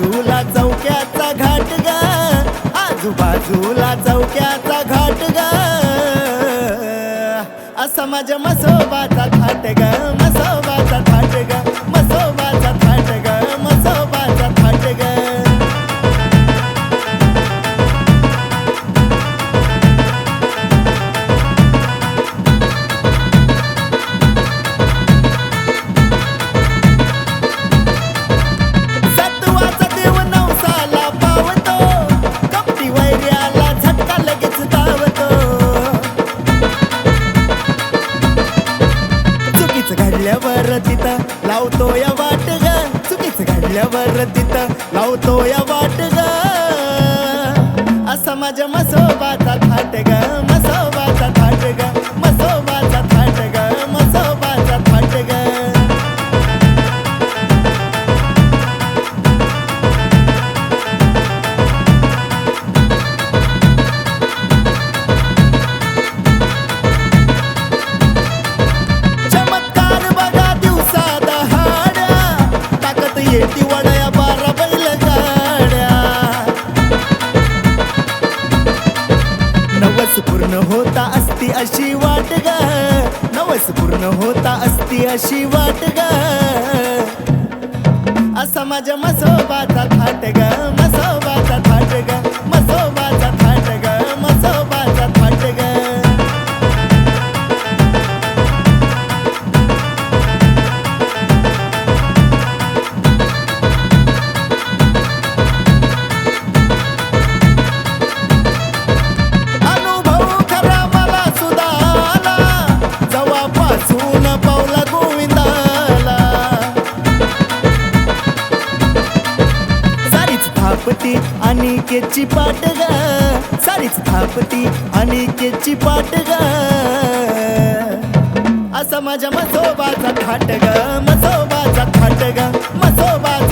आजूबाजूला चौक्याचा घाट ग. आजूबाजूला चौक्याचा घाट ग. असा माझ्या मसोबाचा थाट ग मसो तिथं. लावतो या वाट ग. चुकीच घडल्यावर तिथं. लावतो या वाट ग. असा माझ्या मसोबाचा थाट ग. नवस पूर्ण होता असती अशी वाट ग. नवस पूर्ण होता असती अशी वाट ग. असा माझ्या मसोबाचा थाट ग मसोबाचा थाट ग मसोबाचा थापती आणि केची पाट ग. सारीच थापती आणि केची पाट ग. असा माझ्या मसोबाचा थाट ग मसोबाचा थाट ग मसोबाचा